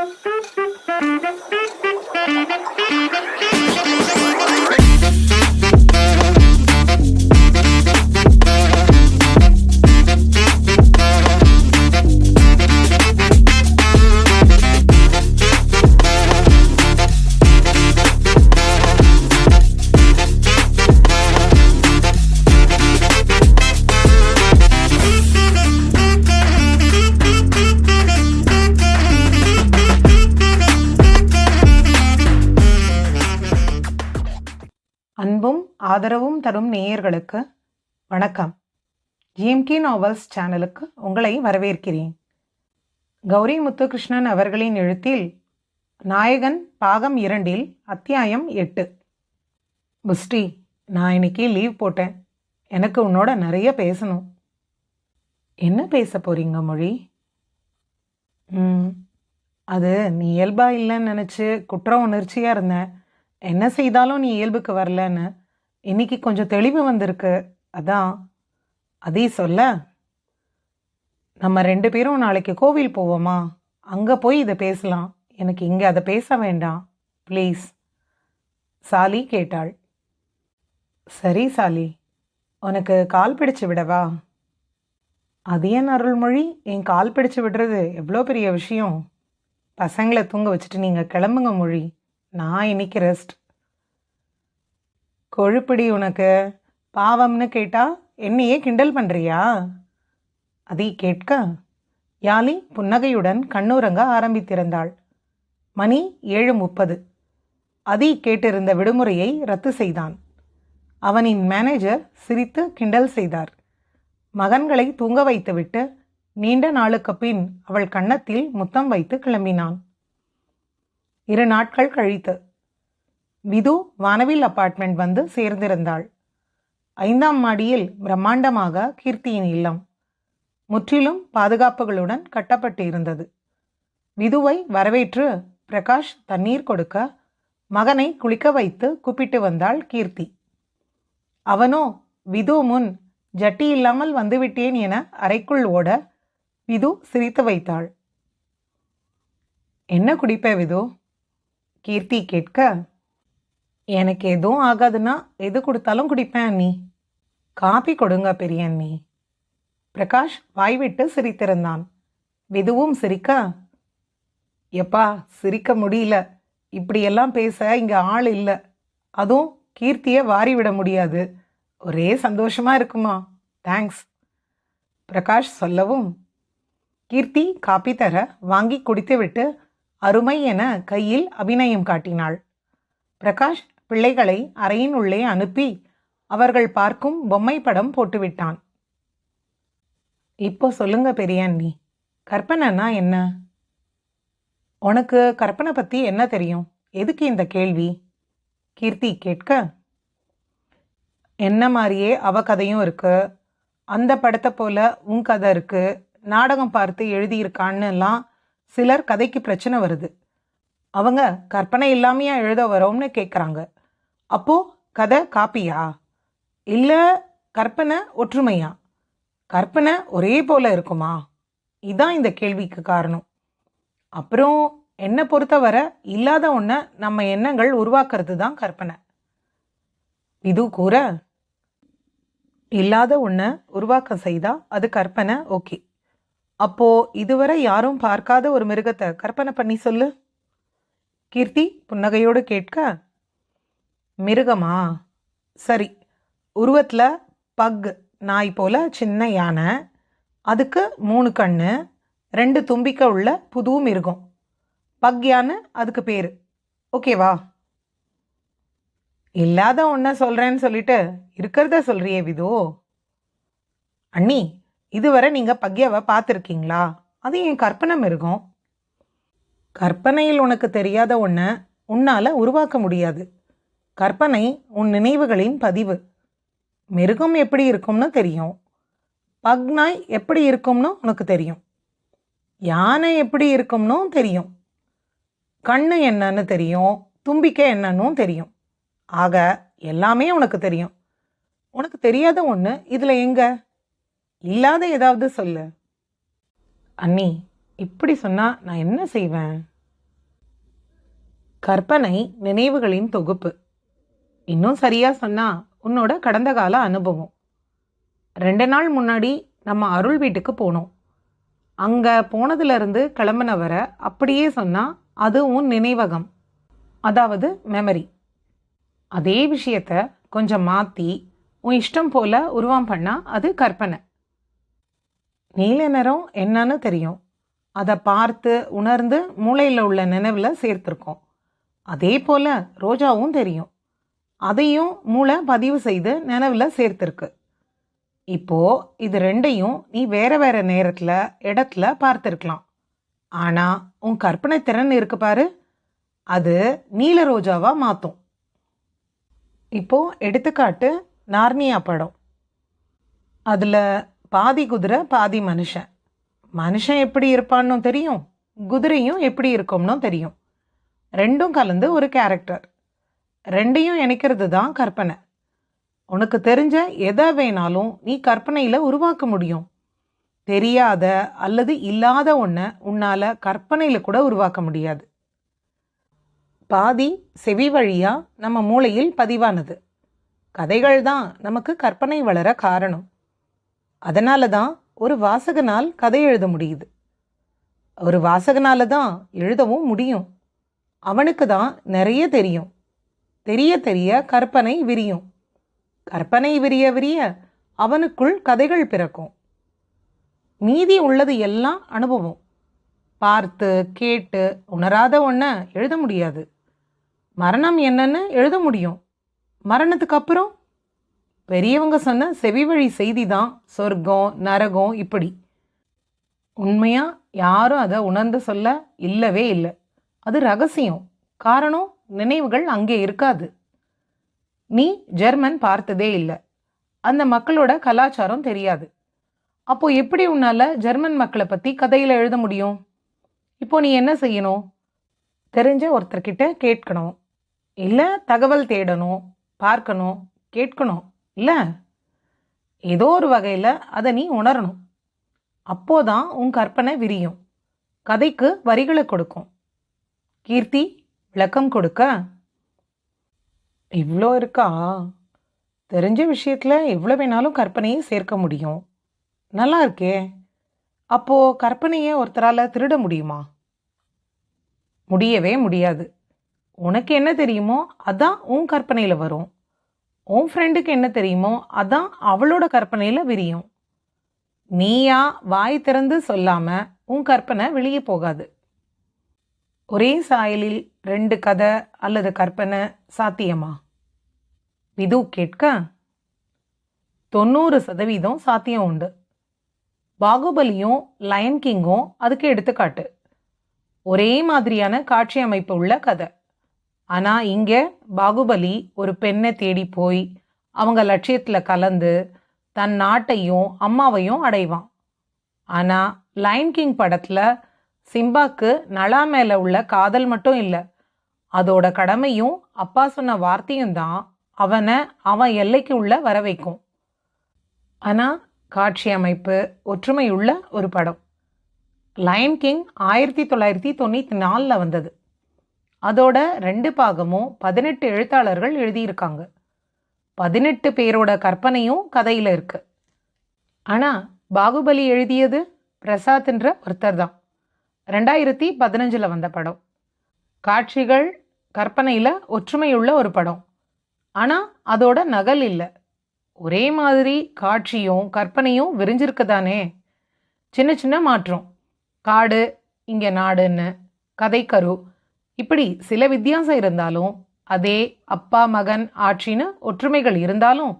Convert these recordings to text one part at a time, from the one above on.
Thank you. ஆதரவும் தரும் நேயர்களுக்கு வணக்கம். ஜிஎம்கே நாவல்ஸ் சேனலுக்கு உங்களை வரவேற்கிறேன். கௌரி முத்துகிருஷ்ணன் அவர்களின் எழுத்தில் நாயகன் பாகம் இரண்டில் அத்தியாயம் எட்டு. புஸ்டி நான் இன்னைக்கு லீவ் போட்டேன். எனக்கு உன்னோட நிறைய பேசணும். என்ன பேச போறீங்க மொழி? ம் அது நீ இயல்பா இல்லைன்னு நினச்சி குற்ற உணர்ச்சியாக இருந்தேன் என்ன செய்தாலும் நீ இயல்புக்கு வரலன்னு இன்னைக்கு கொஞ்சம் தெளிவு வந்திருக்கு. அதான் அதே சொல்ல நம்ம ரெண்டு பேரும் நாளைக்கு கோவில் போவோமா? அங்கே போய் இதை பேசலாம். எனக்கு இங்கே அதை பேச வேண்டாம். ப்ளீஸ். சாலி கேட்டாள். சரி சாலி. உனக்கு கால் பிடிச்சு விடவா? அது ஏன் அருள்மொழி? என் கால் பிடிச்சு விடுறது எவ்வளோ பெரிய விஷயம்? பசங்களை தூங்க வச்சுட்டு நீங்கள் கிளம்புங்க மொழி. நான் இன்னைக்கு ரெஸ்ட் கொழுப்பிடி உனக்கு. பாவம்னு கேட்டால் என்னையே கிண்டல் பண்ணுறியா அதை கேட்க யாழி புன்னகையுடன் கண்ணுறங்க ஆரம்பித்திருந்தாள். மணி ஏழு முப்பது. அதி கேட்டிருந்த விடுமுறையை ரத்து செய்தான். அவனின் மேனேஜர் சிரித்து கிண்டல் செய்தார். மகன்களை தூங்க வைத்துவிட்டு நீண்ட நாளுக்கு பின் அவள் கன்னத்தில் முத்தம் வைத்து கிளம்பினான். இரு நாட்கள் கழித்து விது வானவில் அபார்ட்மெண்ட் வந்து சேர்ந்திருந்தாள். ஐந்தாம் மாடியில் பிரம்மாண்டமாக கீர்த்தியின் இல்லம். முற்றிலும் பாதுகாப்புகளுடன் கட்டப்பட்டு இருந்தது விதுவை வரவேற்று பிரகாஷ் தண்ணீர் கொடுக்க மகனை குளிக்க வைத்து கூப்பிட்டு வந்தாள் கீர்த்தி. அவனோ விது முன் ஜட்டி இல்லாமல் வந்துவிட்டேன் என அறைக்குள் ஓட விது சிரித்து வைத்தாள். என்ன குடிப்ப விது? கீர்த்தி கேட்க எனக்கு எதுவும் ஆகாதுன்னா எது கொடுத்தாலும் குடிப்பேன் அண்ணி. காப்பி கொடுங்க பெரிய அண்ணி பிரகாஷ் வாய்விட்டு சிரித்திருந்தான். விதுவும் சிரிக்க? எப்பா சிரிக்க முடியல. இப்படியெல்லாம் பேச இங்கே ஆள் இல்லை. அதுவும் கீர்த்தியை வாரி விட முடியாது. ஒரே சந்தோஷமா இருக்குமா? தேங்க்ஸ் பிரகாஷ் சொல்லவும் கீர்த்தி காப்பி தர வாங்கி குடித்துவிட்டு அருமை என கையில் அபிநயம் காட்டினாள். பிரகாஷ் பிள்ளைகளை அறையின் உள்ளே அனுப்பி அவர்கள் பார்க்கும் பொம்மை படம் போட்டுவிட்டான். இப்போ சொல்லுங்க பெரியண்ணி கற்பனைனா என்ன? உனக்கு கற்பனை பற்றி என்ன தெரியும்? எதுக்கு இந்த கேள்வி? கீர்த்தி கேட்க என்ன மாதிரியே அவ கதையும் இருக்கு அந்த படத்தை போல உன் கதை இருக்கு நாடகம் பார்த்து எழுதியிருக்கான்னுலாம் சிலர் கதைக்கு பிரச்சனை வருது. அவங்க கற்பனை இல்லாமையா எழுத வரோம்னு கேட்குறாங்க அப்போ கதை காப்பியா? இல்லை கற்பனை ஒற்றுமையா? கற்பனை ஒரே போல இருக்குமா? இதான் இந்த கேள்விக்கு காரணம். அப்புறம் என்னை பொறுத்தவரை இல்லாத ஒன்றை நம்ம எண்ணங்கள் உருவாக்குறது தான் கற்பனை. இது கூற இல்லாத ஒன்றை உருவாக்க செய்தால் அது கற்பனை ஓகே. அப்போது இதுவரை யாரும் பார்க்காத ஒரு மிருகத்தை கற்பனை பண்ணி சொல்லு. கீர்த்தி புன்னகையோடு கேட்க மிருகமா? சரி உருவத்தில் பக் நாய் போல சின்ன யானை அதுக்கு மூணு கண் ரெண்டு தும்பிக்கை உள்ள புது மிருகம். பக் யானை அதுக்கு பேர். ஓகேவா இல்லாத ஒன்றை சொல்கிறேன்னு சொல்லிட்டு இருக்கிறத சொல்கிறியே விது. அண்ணி இதுவரை நீங்கள் பக்யாவை பார்த்துருக்கீங்களா? அது என் கற்பனை மிருகம். கற்பனையில் உனக்கு தெரியாத ஒன்றை உன்னால் உருவாக்க முடியாது. கற்பனை உன் நினைவுகளின் பதிவு. மிருகம் எப்படி இருக்கும்னு தெரியும். பக்னாய் எப்படி இருக்கும்னு உனக்கு தெரியும். யானை எப்படி இருக்கும்னு தெரியும். கண்ணு என்னன்னு தெரியும். தும்பிக்கை என்னன்னு தெரியும். ஆக எல்லாமே உனக்கு தெரியும். உனக்கு தெரியாத ஒன்று இதில் எங்க? இல்லாத ஏதாவது சொல்லு. அண்ணி இப்படி சொன்னா நான் என்ன செய்வேன்? கற்பனை நினைவுகளின் தொகுப்பு. இன்னும் சரியா சொன்னா உன்னோட கடந்த கால அனுபவம். ரெண்டு நாள் முன்னாடி நம்ம அருள் வீட்டுக்கு போனோம். அங்கே போனதுலேருந்து கிளம்புனவரை அப்படியே சொன்னால் அது உன் நினைவகம். அதாவது மெமரி அதே விஷயத்த கொஞ்சம் மாற்றி உன் இஷ்டம் போல உருவம் பண்ணால் அது கற்பனை. நீல நிறம் என்னன்னு தெரியும். அதை பார்த்து உணர்ந்து மூளையில் உள்ள நினைவில் சேர்த்துருக்கோம். அதே போல் ரோஜாவும் தெரியும். அதையும் மூளை பதிவு செய்து நினைவில் சேர்த்துருக்கு. இப்போது இது ரெண்டையும் நீ வேறு வேறு நேரத்தில் இடத்துல பார்த்துருக்கலாம். ஆனால் உன் கற்பனை திறன் இருக்கு பாரு. அது நீல ரோஜாவாக மாற்றும் இப்போது எடுத்துக்காட்டு நார்னியா படம். அதில் பாதி குதிரை பாதி மனுஷன். மனுஷன் எப்படி இருப்பான்னு தெரியும்? குதிரையும் எப்படி இருக்கும்னு தெரியும். ரெண்டும் கலந்து ஒரு கேரக்டர் ரெண்டையும் இணைக்கிறது தான் கற்பனை. உனக்கு தெரிஞ்ச எதை வேணாலும் நீ கற்பனையில் உருவாக்க முடியும். தெரியாத அல்லது இல்லாத ஒன்றை உன்னால் கற்பனையில் கூட உருவாக்க முடியாது. பாதி செவி வழியாக நம்ம மூளையில் பதிவானது. கதைகள் தான் நமக்கு கற்பனை வளர காரணம். அதனால தான் ஒரு வாசகனால் கதை எழுத முடியுது. ஒரு வாசகனால தான் எழுதவும் முடியும். அவனுக்கு தான் நிறைய தெரியும். தெரிய தெரிய கற்பனை விரியும். கற்பனை விரிய விரிய அவனுக்குள் கதைகள் பிறக்கும். மீதி உள்ளது எல்லாம் அனுபவம். பார்த்து கேட்டு உணராத ஒன்றை எழுத முடியாது. மரணம் என்னன்னு எழுத முடியும். மரணத்துக்கு அப்புறம்? பெரியவங்க சொன்ன செவிவழி செய்தி தான் சொர்க்கம் நரகம் இப்படி. உண்மையாக யாரும் அதை உணர்ந்து சொல்ல இல்லவே இல்லை. அது ரகசியம். காரணம்? நினைவுகள் அங்கே இருக்காது. நீ ஜெர்மன் பார்த்ததே இல்லை. அந்த மக்களோட கலாச்சாரம் தெரியாது. அப்போ எப்படி உன்னால ஜெர்மன் மக்களை பத்தி கதையில எழுத முடியும்? இப்போ நீ என்ன செய்யணும்? தெரிஞ்ச ஒருத்தர்கிட்ட கேட்கணும். இல்லை தகவல் தேடணும் பார்க்கணும் கேட்கணும் இல்லை? ஏதோ ஒரு வகையில் அதை நீ உணரணும். அப்போதான் உன் கற்பனை விரியும். கதைக்கு வரிகளை கொடுக்கும். கீர்த்தி விளக்கம் கொடுக்க? இவ்வளோ இருக்கா? தெரிஞ்ச விஷயத்தில் எவ்வளோ வேணாலும் கற்பனையை சேர்க்க முடியும். நல்லா இருக்கே. அப்போது கற்பனையை ஒருத்தரால் திருட முடியுமா? முடியவே முடியாது. உனக்கு என்ன தெரியுமோ அதான் உன் கற்பனையில் வரும். உன் ஃப்ரெண்டுக்கு என்ன தெரியுமோ அதான் அவளோட கற்பனையில் விரியும். நீயா வாய் திறந்து சொல்லாமல் உன் கற்பனை வெளியே போகாது. ஒரே சாயலில் ரெண்டு கதை அல்லது கற்பனை சாத்தியமா? விது கேட்க தொண்ணூறு சதவீதம் சாத்தியம் உண்டு. பாகுபலியும் லயன் கிங்கும் அதுக்கு எடுத்துக்காட்டு. ஒரே மாதிரியான காட்சி அமைப்பு உள்ள கதை. ஆனால் இங்கே பாகுபலி ஒரு பெண்ணை தேடி போய் அவங்க லட்சியத்தில் கலந்து தன் நாட்டையும் அம்மாவையும் அடைவான். ஆனால் லயன் கிங் படத்தில் சிம்பாக்கு நலா மேலே உள்ள காதல் மட்டும் இல்லை. அதோட கடமையும் அப்பா சொன்ன வார்த்தையும் தான் அவனை அவன் எல்லைக்கு உள்ள வர வைக்கும். ஆனால் காட்சி அமைப்பு ஒற்றுமையுள்ள ஒரு படம். லயன் கிங் ஆயிரத்தி தொள்ளாயிரத்தி தொண்ணூற்றி நாலில் வந்தது. அதோட ரெண்டு பாகமும் பதினெட்டு எழுத்தாளர்கள் எழுதியிருக்காங்க. பதினெட்டு பேரோட கற்பனையும் கதையில் இருக்கு. ஆனால் பாகுபலி எழுதியது பிரசாத்ன்ற ஒருத்தர் தான். ரெண்டாயிரத்தி பதினஞ்சில் வந்த படம். காட்சிகள் கற்பனையில் ஒற்றுமையுள்ள ஒரு படம். ஆனால் அதோட நகல் இல்லை. ஒரே மாதிரி காட்சியும் கற்பனையும் விரிஞ்சிருக்கு தானே. சின்ன சின்ன மாற்றம். காடு இங்கே நாடுன்னு கதைக்கரு. இப்படி சில வித்தியாசம் இருந்தாலும் அதே அப்பா மகன் ஆட்சின்னு ஒற்றுமைகள் இருந்தாலும்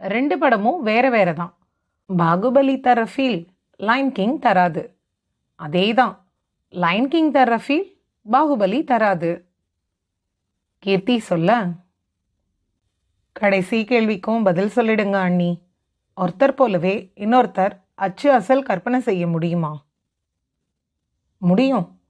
ரெண்டு படமும் வேற வேற தான். பாகுபலி தர ஃபீல் லைன் கிங் தராது. அதே தான் லைன் கிங் தர்ற ஃபீல் பாகுபலி தராது. கீர்த்தி சொல்ல கடைசி கேள்விக்கும் பதில் சொல்லிடுங்க அண்ணி. ஒருத்தர் போலவே இன்னொருத்தர் அச்சு அசல் கற்பனை செய்ய முடியுமா? முடியும்.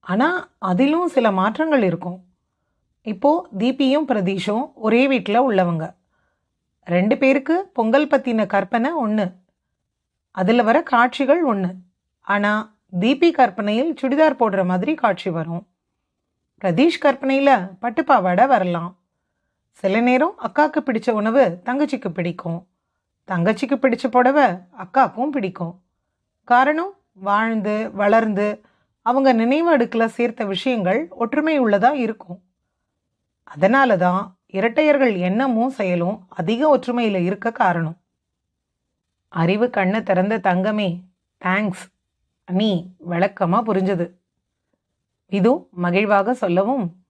ஆனால் அதிலும் சில மாற்றங்கள் இருக்கும். இப்போது தீபியும் பிரதீஷும் ஒரே வீட்டில் உள்ளவங்க. ரெண்டு பேருக்கு பொங்கல் பற்றின கற்பனை ஒன்று அதில் வர காட்சிகள் ஒன்று ஆனால் தீபி கற்பனையில் சுடிதார் போடுற மாதிரி காட்சி வரும். பிரதீஷ் கற்பனையில் பட்டுப்பாவாடை வரலாம். சில நேரம் அக்காவுக்கு பிடிச்ச உணவு தங்கச்சிக்கு பிடிக்கும். தங்கச்சிக்கு பிடிச்ச புடவை அக்காவுக்கும் பிடிக்கும். காரணம் வாழ்ந்து வளர்ந்து அவங்க நினைவு அடுக்கில் சேர்த்த விஷயங்கள் ஒற்றுமை உள்ளதாக இருக்கும். அதனால தான் இரட்டையர்கள் எண்ணமும் செயலும் அதிக ஒற்றுமையில் இருக்க காரணம். அறிவு கண்ணை திறந்த தங்கமே தேங்க்ஸ் நீ விளக்கமா புரிஞ்சது. இது மகிழ்வாக சொல்லவும்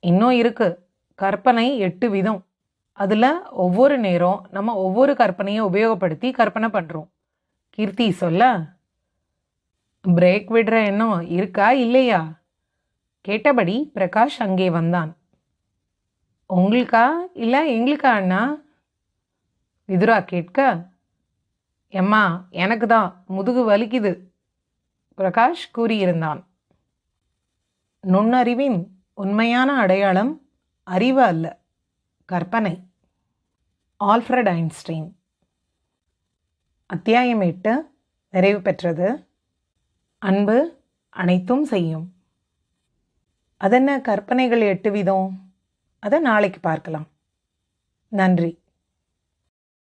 இன்னும் இருக்கு கற்பனை எட்டு விதம். அதில் ஒவ்வொரு நேரம் நம்ம ஒவ்வொரு கற்பனையை உபயோகப்படுத்தி கற்பனை பண்ணுறோம் கீர்த்தி சொல்ல பிரேக் விடுற எண்ணம் இருக்கா இல்லையா? கேட்டபடி பிரகாஷ் அங்கே வந்தான். உங்களுக்கா இல்லை எங்களுக்கா அண்ணா? விதுரா கேட்க எம்மா எனக்கு தான் முதுகு வலிக்குது. பிரகாஷ் கூறியிருந்தான். நுண்ணறிவின் உண்மையான அடையாளம் அறிவு அல்ல கற்பனை. Alfred Einstein. அத்தியாயம் எட்டு நிறைவு பெற்றது. அன்பு அனைத்தும் செய்யும். அதென்ன கற்பனைகள் எட்டு விதம்? அதை நாளைக்கு பார்க்கலாம். நன்றி.